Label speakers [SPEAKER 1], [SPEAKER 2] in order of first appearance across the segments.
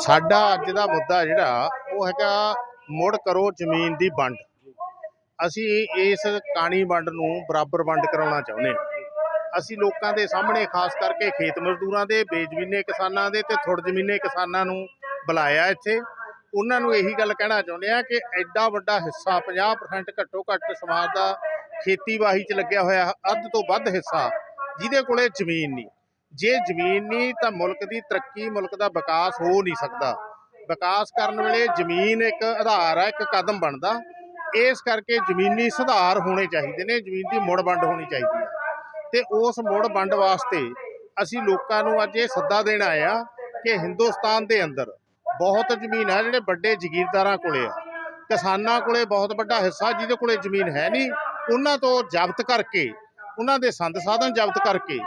[SPEAKER 1] ਸਾਡਾ ਅੱਜ ਦਾ ਮੁੱਦਾ ਜਿਹੜਾ, ਉਹ ਹੈਗਾ ਮੁੜ ਕਰੋ ਜ਼ਮੀਨ ਦੀ ਵੰਡ। ਅਸੀਂ ਇਸ ਕਾਣੀ ਵੰਡ ਨੂੰ ਬਰਾਬਰ ਵੰਡ ਕਰਾਉਣਾ ਚਾਹੁੰਦੇ ਹਾਂ। ਅਸੀਂ ਲੋਕਾਂ ਦੇ ਸਾਹਮਣੇ ਖਾਸ ਕਰਕੇ ਖੇਤ ਮਜ਼ਦੂਰਾਂ ਦੇ, ਬੇਜ਼ਮੀਨੇ ਕਿਸਾਨਾਂ ਦੇ ਤੇ ਥੁੜ ਜ਼ਮੀਨੇ ਕਿਸਾਨਾਂ ਨੂੰ ਬੁਲਾਇਆ ਇੱਥੇ। ਉਹਨਾਂ ਨੂੰ ਇਹੀ ਗੱਲ ਕਹਿਣਾ ਚਾਹੁੰਦੇ ਆ ਕਿ ਐਡਾ ਵੱਡਾ ਹਿੱਸਾ 50% ਘੱਟੋ ਘੱਟ ਸਮਾਜ ਦਾ ਖੇਤੀਬਾੜੀ 'ਚ ਲੱਗਿਆ ਹੋਇਆ ਅੱਧ ਤੋਂ ਵੱਧ ਹਿੱਸਾ ਜਿਹਦੇ ਕੋਲੇ ਜ਼ਮੀਨ ਨਹੀਂ। ਜੇ ਜ਼ਮੀਨ ਨਹੀਂ, ਤਾਂ ਮੁਲਕ ਦੀ ਤਰੱਕੀ, ਮੁਲਕ ਦਾ ਵਿਕਾਸ ਹੋ ਨਹੀਂ ਸਕਦਾ। ਵਿਕਾਸ ਕਰਨ ਵੇਲੇ ਜ਼ਮੀਨ ਇੱਕ ਆਧਾਰ ਹੈ ਇੱਕ ਕਦਮ ਬਣਦਾ। ਇਸ ਕਰਕੇ ਜ਼ਮੀਨੀ ਸੁਧਾਰ ਹੋਣੇ ਚਾਹੀਦੇ ਨੇ, ਜ਼ਮੀਨ ਦੀ ਮੁੜ ਵੰਡ ਹੋਣੀ ਚਾਹੀਦੀ ਹੈ ਤੇ ਉਸ ਮੁੜ ਵੰਡ ਵਾਸਤੇ ਅਸੀਂ ਲੋਕਾਂ ਨੂੰ ਅੱਜ ਇਹ ਸੱਦਾ ਦੇਣ ਆਏ ਆ ਕਿ ਹਿੰਦੁਸਤਾਨ ਦੇ ਅੰਦਰ ਬਹੁਤ ਜ਼ਮੀਨ ਹੈ ਜਿਹੜੇ ਵੱਡੇ ਜ਼ਗੀਰਦਾਰਾਂ ਕੋਲੇ ਆ। ਕਿਸਾਨਾਂ ਕੋਲੇ ਬਹੁਤ ਵੱਡਾ ਹਿੱਸਾ, ਜਿਹਦੇ ਕੋਲੇ ਜ਼ਮੀਨ ਹੈ ਨਹੀਂ, ਉਹਨਾਂ ਤੋਂ ਜ਼ਬਤ ਕਰਕੇ, ਉਹਨਾਂ ਦੇ ਸੰਦ ਸਾਧਨ ਜ਼ਬਤ ਕਰਕੇ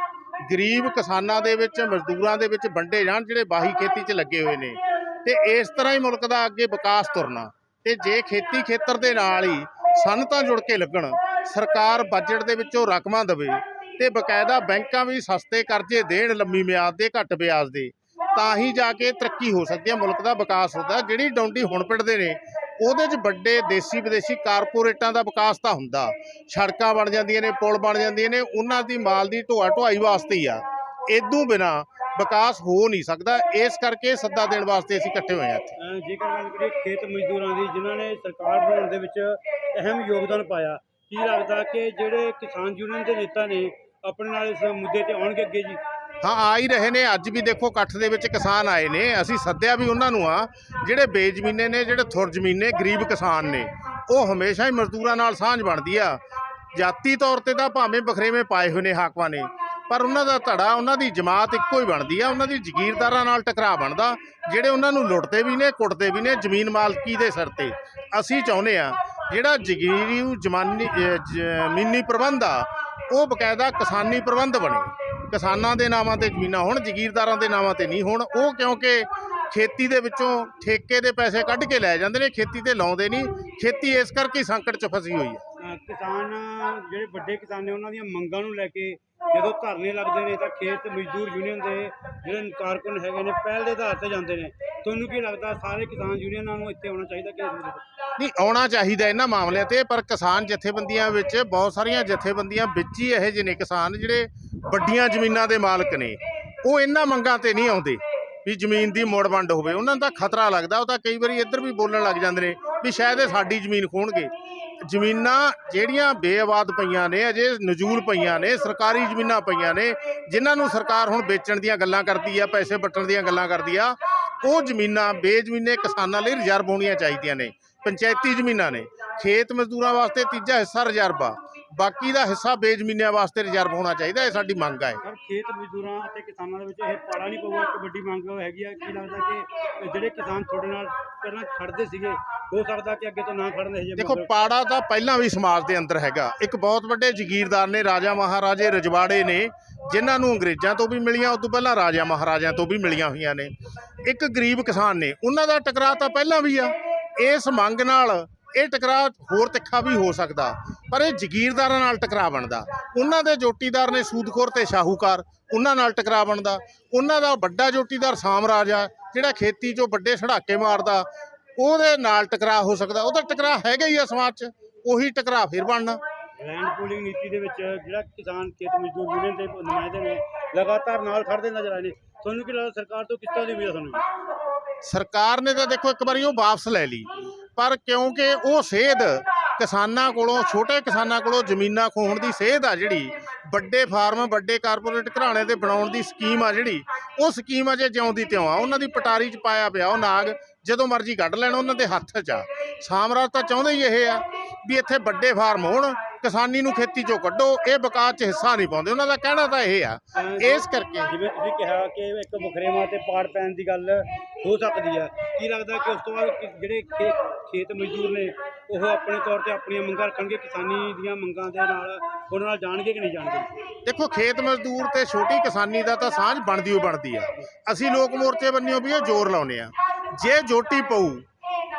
[SPEAKER 1] ਗਰੀਬ ਕਿਸਾਨਾਂ ਦੇ ਵਿੱਚ, ਮਜ਼ਦੂਰਾਂ ਦੇ ਵਿੱਚ ਵੰਡੇ ਜਾਣ, ਜਿਹੜੇ ਬਾਹੀ ਖੇਤੀ 'ਚ ਲੱਗੇ ਹੋਏ ਨੇ। ਤੇ ਇਸ ਤਰ੍ਹਾਂ ਹੀ ਮੁਲਕ ਦਾ ਅੱਗੇ ਵਿਕਾਸ ਤੁਰਨਾ। ਤੇ ਜੇ ਖੇਤੀ ਖੇਤਰ ਦੇ ਨਾਲ ਹੀ ਸਨਤਾਂ ਜੁੜ ਕੇ ਲੱਗਣ, ਸਰਕਾਰ ਬਜਟ ਦੇ ਵਿੱਚੋਂ ਰਕਮਾਂ ਦੇਵੇ, ਤੇ ਬਕਾਇਦਾ ਬੈਂਕਾਂ ਵੀ ਸਸਤੇ ਕਰਜ਼ੇ ਦੇਣ, ਲੰਮੀ ਮਿਆਦ ਦੇ, ਘੱਟ ਵਿਆਜ ਦੇ, ਤਾਂ ਹੀ ਜਾ ਕੇ ਤਰੱਕੀ ਹੋ ਸਕਦੀ ਹੈ, ਮੁਲਕ ਦਾ ਵਿਕਾਸ ਹੁੰਦਾ। ਜਿਹੜੀ ਡੌਂਡੀ ਹੁਣ ਪਿੰਡ ਦੇ ਨੇ ਉਹਦੇ 'ਚ ਵੱਡੇ ਦੇਸੀ ਵਿਦੇਸ਼ੀ ਕਾਰਪੋਰੇਟਾਂ ਦਾ ਵਿਕਾਸ ਤਾਂ ਹੁੰਦਾ। ਸੜਕਾਂ ਬਣ ਜਾਂਦੀਆਂ ਨੇ, ਪੁਲ ਬਣ ਜਾਂਦੀਆਂ ਨੇ, ਉਹਨਾਂ ਦੀ ਮਾਲ ਦੀ ਢੋਆ ਢੁਆਈ ਵਾਸਤੇ ਹੀ ਆ। ਇਦੋਂ ਬਿਨਾ ਵਿਕਾਸ ਹੋ ਨਹੀਂ ਸਕਦਾ। ਇਸ ਕਰਕੇ ਸੱਦਾ ਦੇਣ ਵਾਸਤੇ ਅਸੀਂ ਇਕੱਠੇ ਹੋਏ ਹਾਂ ਇੱਥੇ।
[SPEAKER 2] ਜੇਕਰ ਗੱਲ ਕਰੀਏ ਖੇਤ ਮਜ਼ਦੂਰਾਂ ਦੀ, ਜਿਨ੍ਹਾਂ ਨੇ ਸਰਕਾਰ ਬਣਾਉਣ ਦੇ ਵਿੱਚ ਅਹਿਮ ਯੋਗਦਾਨ ਪਾਇਆ, ਕੀ ਲੱਗਦਾ ਕਿ ਜਿਹੜੇ ਕਿਸਾਨ ਯੂਨੀਅਨ ਦੇ ਨੇਤਾ ਨੇ ਆਪਣੇ ਨਾਲ ਇਸ ਮੁੱਦੇ ਤੇ ਆਉਣਗੇ ਅੱਗੇ ਜੀ?
[SPEAKER 1] ਹਾਂ, ਆ ਹੀ ਰਹੇ ਨੇ। ਅੱਜ ਵੀ ਦੇਖੋ, ਇਕੱਠ ਦੇ ਵਿੱਚ ਕਿਸਾਨ ਆਏ ਨੇ। ਅਸੀਂ ਸੱਦਿਆ ਵੀ ਉਹਨਾਂ ਨੂੰ ਆ, ਜਿਹੜੇ ਬੇਜ਼ਮੀਨੇ ਨੇ, ਜਿਹੜੇ ਥੁਰ ਜ਼ਮੀਨੇ ਗਰੀਬ ਕਿਸਾਨ ਨੇ, ਉਹ ਹਮੇਸ਼ਾ ਹੀ ਮਜ਼ਦੂਰਾਂ ਨਾਲ ਸਾਂਝ ਬਣਦੀ ਆ। ਜਾਤੀ ਤੌਰ ਤੇ ਤਾਂ ਭਾਵੇਂ ਬਖਰੇਵੇਂ ਪਾਏ ਹੋਏ ਨੇ ਹਾਕਮਾਂ ਨੇ, ਪਰ ਉਹਨਾਂ ਦਾ ਧੜਾ, ਉਹਨਾਂ ਦੀ ਜਮਾਤ ਇੱਕੋ ਹੀ ਬਣਦੀ ਆ। ਉਹਨਾਂ ਦੀ ਜ਼ਗੀਰਦਾਰਾਂ ਨਾਲ ਟਕਰਾਅ ਬਣਦਾ, ਜਿਹੜੇ ਉਹਨਾਂ ਨੂੰ ਲੁੱਟਦੇ ਵੀ ਨੇ, ਕੁੱਟਦੇ ਵੀ ਨੇ, ਜ਼ਮੀਨ ਮਾਲਕੀ ਦੇ ਸਿਰ ਤੇ। ਅਸੀਂ ਚਾਹੁੰਦੇ ਆ, ਜਿਹੜਾ ਜ਼ਗੀਰੀ ਜਮਾਨੀ ਜ਼ਮੀਨੀ ਪ੍ਰਬੰਧ ਆ, ਉਹ ਬਕਾਇਦਾ ਕਿਸਾਨੀ ਪ੍ਰਬੰਧ ਬਣੇ। ਕਿਸਾਨਾਂ ਦੇ ਨਾਵਾਂ ਤੇ ਜ਼ਮੀਨਾਂ ਹੋਣ, ਜ਼ਗੀਰਦਾਰਾਂ ਦੇ ਨਾਵਾਂ ਤੇ ਨਹੀਂ ਹੋਣ, ਉਹ ਕਿਉਂਕਿ ਖੇਤੀ ਦੇ ਵਿੱਚੋਂ ਠੇਕੇ ਦੇ ਪੈਸੇ ਕੱਢ ਕੇ ਲੈ ਜਾਂਦੇ ਨੇ, ਖੇਤੀ ਤੇ ਲਾਉਂਦੇ ਨਹੀਂ, ਖੇਤੀ ਇਸ ਕਰਕੇ ਸੰਕਟ 'ਚ ਫਸੀ ਹੋਈ ਹੈ।
[SPEAKER 2] ਕਿਸਾਨ, ਜਿਹੜੇ ਵੱਡੇ ਕਿਸਾਨ ਨੇ, ਉਹਨਾਂ ਦੀਆਂ ਮੰਗਾਂ ਨੂੰ ਲੈ ਕੇ ਜਦੋਂ ਧਰਨੇ ਲੱਗਦੇ ਨੇ ਤਾਂ ਖੇਤ ਮਜ਼ਦੂਰ ਯੂਨੀਅਨ ਦੇ ਜਿਹੜੇ ਕਾਰਕੁਨ ਹੈਗੇ ਨੇ, ਪਹਿਲ ਦੇ ਆਧਾਰ ਤੇ ਜਾਂਦੇ ਨੇ। ਤੁਹਾਨੂੰ ਕੀ ਲੱਗਦਾ, ਸਾਰੇ ਕਿਸਾਨ ਯੂਨੀਅਨਾਂ ਨੂੰ ਇੱਥੇ ਆਉਣਾ ਚਾਹੀਦਾ ਕਿ
[SPEAKER 1] ਨਹੀਂ? ਆਉਣਾ ਚਾਹੀਦਾ ਇਹਨਾਂ ਮਾਮਲਿਆਂ ਤੇ, ਪਰ ਕਿਸਾਨ ਜਥੇਬੰਦੀਆਂ ਵਿੱਚ ਬਹੁਤ ਸਾਰੀਆਂ ਜਥੇਬੰਦੀਆਂ ਵਿੱਚ ਹੀ ਇਹੋ ਜਿਹੇ ਨੇ ਕਿਸਾਨ ਜਿਹੜੇ ਵੱਡੀਆਂ ਜ਼ਮੀਨਾਂ ਦੇ ਮਾਲਕ ਨੇ। ਉਹ ਇਹਨਾਂ ਮੰਗਾਂ ਤੇ ਨਹੀਂ ਆਉਂਦੇ ਵੀ ਜ਼ਮੀਨ ਦੀ ਮੋੜ ਵੰਡ ਹੋਵੇ। ਉਹਨਾਂ ਦਾ ਖਤਰਾ ਲੱਗਦਾ, ਉਹ ਤਾਂ ਕਈ ਵਾਰੀ ਇੱਧਰ ਵੀ ਬੋਲਣ ਲੱਗ ਜਾਂਦੇ ਨੇ ਵੀ ਸ਼ਾਇਦ ਇਹ ਸਾਡੀ ਜ਼ਮੀਨ ਖੋਣਗੇ। ਜ਼ਮੀਨਾਂ ਜਿਹੜੀਆਂ ਬੇਆਬਾਦ ਪਈਆਂ ਨੇ, ਅਜੇ ਨਜ਼ੂਲ ਪਈਆਂ ਨੇ, ਸਰਕਾਰੀ ਜ਼ਮੀਨਾਂ ਪਈਆਂ ਨੇ, ਜਿਨ੍ਹਾਂ ਨੂੰ ਸਰਕਾਰ ਹੁਣ ਵੇਚਣ ਦੀਆਂ ਗੱਲਾਂ ਕਰਦੀ ਆ, ਪੈਸੇ ਵੱਟਣ ਦੀਆਂ ਗੱਲਾਂ ਕਰਦੀ ਆ, ਉਹ ਜ਼ਮੀਨਾਂ ਬੇਜ਼ਮੀਨੇ ਕਿਸਾਨਾਂ ਲਈ ਰਿਜ਼ਰਵ ਹੋਣੀਆਂ ਚਾਹੀਦੀਆਂ ਨੇ, ਪੰਚਾਇਤੀ ਜ਼ਮੀਨਾਂ ਨੇ। ਖੇਤ ਮਜ਼ਦੂਰਾਂ ਵਾਸਤੇ ਤੀਜਾ ਹਿੱਸਾ ਰਿਜ਼ਰਵ ਆ, ਬਾਕੀ ਦਾ ਹਿੱਸਾ ਬੇਜ਼ਮੀਨਿਆਂ ਵਾਸਤੇ ਰਿਜ਼ਰਵ ਹੋਣਾ ਚਾਹੀਦਾ, ਇਹ ਸਾਡੀ ਮੰਗ ਹੈ
[SPEAKER 2] ਪਰ ਖੇਤ ਮਜ਼ਦੂਰਾਂ ਅਤੇ ਕਿਸਾਨਾਂ ਦੇ ਵਿੱਚ ਇਹ ਪਾੜਾ ਨਹੀਂ ਪਊਗਾ, ਇੱਕ ਵੱਡੀ ਮੰਗ ਹੈਗੀ ਆ, ਕੀ ਲੱਗਦਾ ਕਿ ਜਿਹੜੇ ਕਿਸਾਨ ਤੁਹਾਡੇ ਨਾਲ ਪਹਿਲਾਂ ਖੜਦੇ ਸੀਗੇ ਹੋ ਸਕਦਾ ਕਿ ਅੱਗੇ ਤੋਂ ਨਾ ਖੜਨ ਇਹ
[SPEAKER 1] ਦੇਖੋ ਪਾੜਾ ਤਾਂ ਪਹਿਲਾਂ ਵੀ ਸਮਾਜ ਦੇ ਅੰਦਰ ਹੈਗਾ। ਇੱਕ ਬਹੁਤ ਵੱਡੇ ਜ਼ਗੀਰਦਾਰ ਨੇ ਰਾਜਾ ਮਹਾਰਾਜੇ ਰਜਵਾੜੇ ਨੇ ਜਿਨ੍ਹਾਂ ਨੂੰ ਅੰਗਰੇਜ਼ਾਂ ਤੋਂ ਵੀ ਮਿਲੀਆਂ ਉਸ ਤੋਂ ਪਹਿਲਾਂ ਰਾਜਾ ਮਹਾਰਾਜਿਆਂ ਤੋਂ ਵੀ ਮਿਲੀਆਂ ਹੋਈਆਂ ਨੇ। ਇੱਕ ਗਰੀਬ ਕਿਸਾਨ ਨੇ ਉਹਨਾਂ ਦਾ ਟਕਰਾਅ ਤਾਂ ਪਹਿਲਾਂ ਵੀ ਆ। ਇਸ ਮੰਗ ਨਾਲ ਇਹ ਟਕਰਾਅ ਹੋਰ ਤਿੱਖਾ ਵੀ ਹੋ ਸਕਦਾ ਪਰ ਇਹ ਜ਼ਗੀਰਦਾਰਾਂ ਨਾਲ ਟਕਰਾਅ ਬਣਦਾ। ਉਹਨਾਂ ਦੇ ਜੋਟੀਦਾਰ ਨੇ ਸੂਦਖੋਰ ਤੇ ਸ਼ਾਹੂਕਾਰ ਉਹਨਾਂ ਨਾਲ ਟਕਰਾਅ ਬਣਦਾ। ਉਹਨਾਂ ਦਾ ਵੱਡਾ ਜੋਟੀਦਾਰ ਸਾਮਰਾਜ ਆ ਜਿਹੜਾ ਖੇਤੀ 'ਚੋਂ ਵੱਡੇ ਛੜਾਕੇ ਮਾਰਦਾ। ਉਹਦੇ ਨਾਲ ਟਕਰਾਅ ਹੋ ਸਕਦਾ ਉਹਦਾ ਟਕਰਾਅ ਹੈਗਾ ਹੀ ਆ ਸਮਾਜ 'ਚ ਉਹੀ ਟਕਰਾਅ ਫਿਰ ਬਣਨਾ।
[SPEAKER 2] ਲੈਂਡ ਪੂਲਿੰਗ ਨੀਤੀ ਦੇ ਵਿੱਚ ਜਿਹੜਾ ਕਿਸਾਨ ਖੇਤ ਮਜ਼ਦੂਰ ਯੂਨੀਅਨ ਦੇ ਨੁਮਾਇੰਦੇ ਨੇ ਲਗਾਤਾਰ ਨਾਲ ਖੜਦੇ ਨਜ਼ਰ ਆਏ ਨੇ। ਤੁਹਾਨੂੰ ਕੀ ਲੱਗਦਾ ਸਰਕਾਰ ਤੋਂ ਕਿਸ ਤਰ੍ਹਾਂ ਦੀ ਉਮੀਦ ਤੁਹਾਨੂੰ?
[SPEAKER 1] ਸਰਕਾਰ ਨੇ ਤਾਂ ਦੇਖੋ ਇੱਕ ਵਾਰੀ ਉਹ ਵਾਪਸ ਲੈ ਲਈ ਪਰ ਕਿਉਂਕਿ ਉਹ ਸੇਧ ਕਿਸਾਨਾਂ ਕੋਲੋਂ ਛੋਟੇ ਕਿਸਾਨਾਂ ਕੋਲੋਂ ਜ਼ਮੀਨਾਂ ਖੋਹਣ ਦੀ ਸੇਧ ਆ ਜਿਹੜੀ ਵੱਡੇ ਫਾਰਮ ਵੱਡੇ ਕਾਰਪੋਰੇਟ ਘਰਾਣੇ ਤੇ ਬਣਾਉਣ ਦੀ ਸਕੀਮ ਆ ਜਿਹੜੀ ਉਹ ਸਕੀਮ ਅਜੇ ਜਿਉਂਦੀ ਤਿਉਂ ਆ। ਉਹਨਾਂ ਦੀ ਪਟਾਰੀ 'ਚ ਪਾਇਆ ਪਿਆ ਉਹ ਨਾਗ ਜਦੋਂ ਮਰਜ਼ੀ ਕੱਢ ਲੈਣ ਉਹਨਾਂ ਦੇ ਹੱਥ 'ਚ ਆ। ਸਾਮਰਾਜ ਤਾਂ ਚਾਹੁੰਦੇ ਹੀ ਇਹ ਆ ਵੀ ਇੱਥੇ ਵੱਡੇ ਫਾਰਮ ਹੋਣ ਕਿਸਾਨੀ ਨੂੰ ਖੇਤੀ 'ਚੋਂ ਕੱਢੋ ਇਹ ਵਿਕਾਸ 'ਚ ਹਿੱਸਾ ਨਹੀਂ ਪਾਉਂਦੇ। ਉਹਨਾਂ ਦਾ ਕਹਿਣਾ ਤਾਂ ਇਹ ਆ। ਇਸ ਕਰਕੇ
[SPEAKER 2] ਜਿਵੇਂ ਤੁਸੀਂ ਕਿਹਾ ਕਿ ਇੱਕ ਵਖਰੇਵਾਂ ਤੇ ਪਾੜ ਪੈਣ ਦੀ ਗੱਲ ਹੋ ਸਕਦੀ ਹੈ ਕੀ ਲੱਗਦਾ ਕਿ ਉਸ ਤੋਂ ਬਾਅਦ ਜਿਹੜੇ ਖੇਤ ਮਜ਼ਦੂਰ ਨੇ ਉਹ ਆਪਣੇ ਤੌਰ ਤੇ ਆਪਣੀਆਂ ਮੰਗਾਂ ਰੱਖਣਗੇ ਕਿਸਾਨੀ ਦੀਆਂ ਮੰਗਾਂ ਦੇ ਨਾਲ ਉਹਨਾਂ ਨਾਲ ਜਾਣਗੇ ਕਿ ਨਹੀਂ ਜਾਣਗੇ?
[SPEAKER 1] ਦੇਖੋ ਖੇਤ ਮਜ਼ਦੂਰ ਤੇ ਛੋਟੀ ਕਿਸਾਨੀ ਦਾ ਤਾਂ ਸਾਂਝ ਬਣਦੀ ਓ ਬਣਦੀ ਆ। ਅਸੀਂ ਲੋਕ ਮੋਰਚੇ ਬੰਨਿਓ ਵੀ ਇਹ ਜ਼ੋਰ ਲਾਉਨੇ ਆ। ਜੇ ਜੋਟੀ ਪਊ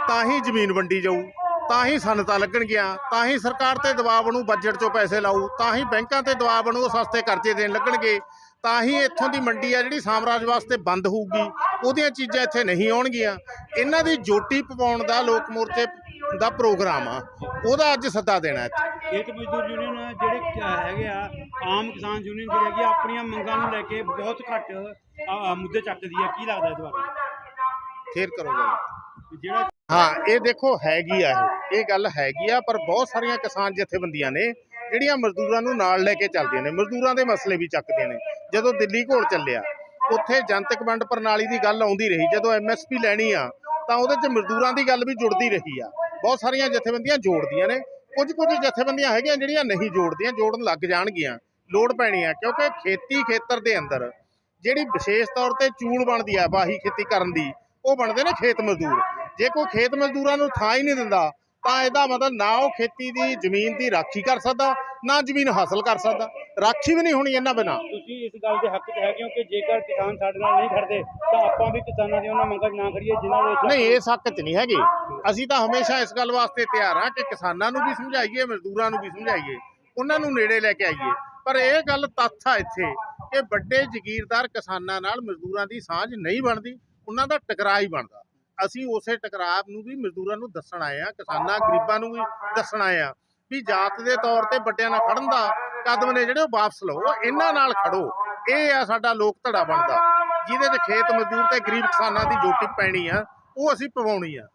[SPEAKER 1] ਤਾਂ ਹੀ ਜ਼ਮੀਨ ਵੰਡੀ ਜਾਊ ਤਾਂ ਹੀ ਸਨਤਾਂ ਲੱਗਣਗੀਆਂ ਤਾਂ ਹੀ ਸਰਕਾਰ ਤੇ ਦਬਾਅ ਬਣੂ ਬਜਟ 'ਚੋਂ ਪੈਸੇ ਲਾਊ ਤਾਂ ਹੀ ਬੈਂਕਾਂ ਤੇ ਦਬਾਅ ਬਣੂ ਉਹ ਸਸਤੇ ਕਰਜ਼ੇ ਦੇਣ ਲੱਗਣਗੇ ਤਾਂ ਹੀ ਇੱਥੋਂ ਦੀ ਮੰਡੀ ਆ ਜਿਹੜੀ ਸਾਮਰਾਜ ਵਾਸਤੇ ਬੰਦ ਹੋਊਗੀ ਉਹਦੀਆਂ ਚੀਜ਼ਾਂ ਇੱਥੇ ਨਹੀਂ ਆਉਣਗੀਆਂ। ਇਹਨਾਂ ਦੀ ਜੋਟੀ ਪਵਾਉਣ ਦਾ ਲੋਕ ਮੋਰਚੇ ਦਾ ਪ੍ਰੋਗਰਾਮ ਆ ਉਹਦਾ ਅੱਜ ਸੱਦਾ ਦੇਣਾ ਇੱਥੇ।
[SPEAKER 2] ਖੇਤ ਮਜ਼ਦੂਰ ਯੂਨੀਅਨ ਜਿਹੜੇ ਹੈਗੇ ਆ ਆਮ ਕਿਸਾਨ ਯੂਨੀਅਨ ਜਿਹੜੀ ਹੈਗੀ ਆ, ਆਪਣੀਆਂ ਮੰਗਾਂ ਨੂੰ ਲੈ ਕੇ ਬਹੁਤ ਘੱਟ ਮੁੱਦੇ ਚੱਕਦੀ ਹੈ ਕੀ ਲੱਗਦਾ ਇਸ ਬਾਰੇ?
[SPEAKER 1] ਫੇਰ ਕਰੋਗੇ।
[SPEAKER 2] ਜਿਹੜਾ
[SPEAKER 1] ਹਾਂ ਇਹ ਦੇਖੋ ਹੈਗੀ ਆ ਇਹ। ਗੱਲ ਹੈਗੀ ਆ ਪਰ ਬਹੁਤ ਸਾਰੀਆਂ ਕਿਸਾਨ ਜਥੇਬੰਦੀਆਂ ਨੇ ਜਿਹੜੀਆਂ ਮਜ਼ਦੂਰਾਂ ਨੂੰ ਨਾਲ ਲੈ ਕੇ ਚੱਲਦੀਆਂ ਨੇ। ਮਜ਼ਦੂਰਾਂ ਦੇ ਮਸਲੇ ਵੀ ਚੱਕਦੀਆਂ ਨੇ। ਜਦੋਂ ਦਿੱਲੀ ਘੋਲ ਚੱਲਿਆ ਉੱਥੇ ਜਨਤਕ ਵੰਡ ਪ੍ਰਣਾਲੀ ਦੀ ਗੱਲ ਆਉਂਦੀ ਰਹੀ। ਜਦੋਂ ਐਮਐਸਪੀ ਲੈਣੀ ਆ ਤਾਂ ਉਹਦੇ 'ਚ ਮਜ਼ਦੂਰਾਂ ਦੀ ਗੱਲ ਵੀ ਜੁੜਦੀ ਰਹੀ ਆ। ਬਹੁਤ ਸਾਰੀਆਂ ਜਥੇਬੰਦੀਆਂ ਜੋੜਦੀਆਂ ਨੇ। ਕੁਝ ਕੁਝ ਜਥੇਬੰਦੀਆਂ ਹੈਗੀਆਂ ਜਿਹੜੀਆਂ ਨਹੀਂ ਜੋੜਦੀਆਂ ਜੋੜਨ ਲੱਗ ਜਾਣਗੀਆਂ। ਲੋੜ ਪੈਣੀ ਆ ਕਿਉਂਕਿ ਖੇਤੀ ਖੇਤਰ ਦੇ ਅੰਦਰ ਜਿਹੜੀ ਵਿਸ਼ੇਸ਼ ਤੌਰ ਤੇ ਚੂਲ ਬਣਦੀ ਆ ਵਾਹੀ ਖੇਤੀ ਕਰਨ ਦੀ ਉਹ ਬਣਦੇ ਨੇ ਖੇਤ ਮਜ਼ਦੂਰ। ਜੇ ਕੋਈ ਖੇਤ ਮਜ਼ਦੂਰਾਂ ਨੂੰ ਥਾਂ ਹੀ ਨਹੀਂ ਦਿੰਦਾ ਤਾਂ ਇਹਦਾ ਮਤਲਬ ਨਾ ਉਹ ਖੇਤੀ ਦੀ ਜ਼ਮੀਨ ਦੀ ਰਾਖੀ ਕਰ ਸਕਦਾ ਨਾ ਜ਼ਮੀਨ ਹਾਸਲ ਕਰ ਸਕਦਾ। ਰਾਖੀ ਵੀ ਨਹੀਂ ਹੋਣੀ ਇਹਨਾਂ ਬਿਨਾਂ।
[SPEAKER 2] ਤੁਸੀਂ ਇਸ ਗੱਲ ਦੇ ਹੱਕ 'ਚ ਹੈਗੇ ਹੋ ਕਿ ਜੇਕਰ ਕਿਸਾਨ ਸਾਡੇ ਨਾਲ ਨਹੀਂ ਖੜਦੇ ਤਾਂ ਆਪਾਂ ਵੀ ਕਿਸਾਨਾਂ ਦੀਆਂ ਉਹਨਾਂ ਮੰਗਾਂ 'ਚ ਨਾ ਖੜੀਏ ਜਿਨ੍ਹਾਂ ਦੇ
[SPEAKER 1] ਨਹੀਂ ਇਸ ਹੱਕ 'ਚ ਨਹੀਂ ਹੈਗੇ। ਅਸੀਂ ਤਾਂ ਹਮੇਸ਼ਾ ਇਸ ਗੱਲ ਵਾਸਤੇ ਤਿਆਰ ਹਾਂ ਕਿ ਕਿਸਾਨਾਂ ਨੂੰ ਵੀ ਸਮਝਾਈਏ ਮਜ਼ਦੂਰਾਂ ਨੂੰ ਵੀ ਸਮਝਾਈਏ ਉਹਨਾਂ ਨੂੰ ਨੇੜੇ ਲੈ ਕੇ ਆਈਏ। ਪਰ ਇਹ ਗੱਲ ਤੱਥ ਆ ਇੱਥੇ ਕਿ ਵੱਡੇ ਜ਼ਗੀਰਦਾਰ ਕਿਸਾਨਾਂ ਨਾਲ ਮਜ਼ਦੂਰਾਂ ਦੀ ਸਾਂਝ ਨਹੀਂ ਬਣਦੀ। ਉਹਨਾਂ ਦਾ ਟਕਰਾਅ ਹੀ ਬਣਦਾ। ਅਸੀਂ ਉਸੇ ਟਕਰਾਅ ਨੂੰ ਵੀ ਮਜ਼ਦੂਰਾਂ ਨੂੰ ਦੱਸਣ ਆਏ ਆ ਕਿਸਾਨਾਂ, ਗਰੀਬਾਂ ਨੂੰ ਵੀ ਦੱਸਣ ਆਏ ਆ ਵੀ ਜਾਤ ਦੇ ਤੌਰ ਤੇ ਵੱਡਿਆਂ ਨਾਲ ਖੜਨ ਦਾ ਕਦਮ ਨੇ ਜਿਹੜੇ ਉਹ ਵਾਪਸ ਲਓ ਇਹਨਾਂ ਨਾਲ ਖੜੋ। ਇਹ ਆ ਸਾਡਾ ਲੋਕ ਧੜਾ ਬਣਦਾ, ਜਿਹਦੇ 'ਚ ਖੇਤ ਮਜ਼ਦੂਰ ਤੇ ਗਰੀਬ ਕਿਸਾਨਾਂ ਦੀ ਜੋਟੀ ਪੈਣੀ ਆ, ਉਹ ਅਸੀਂ ਪਵਾਉਣੀ ਆ।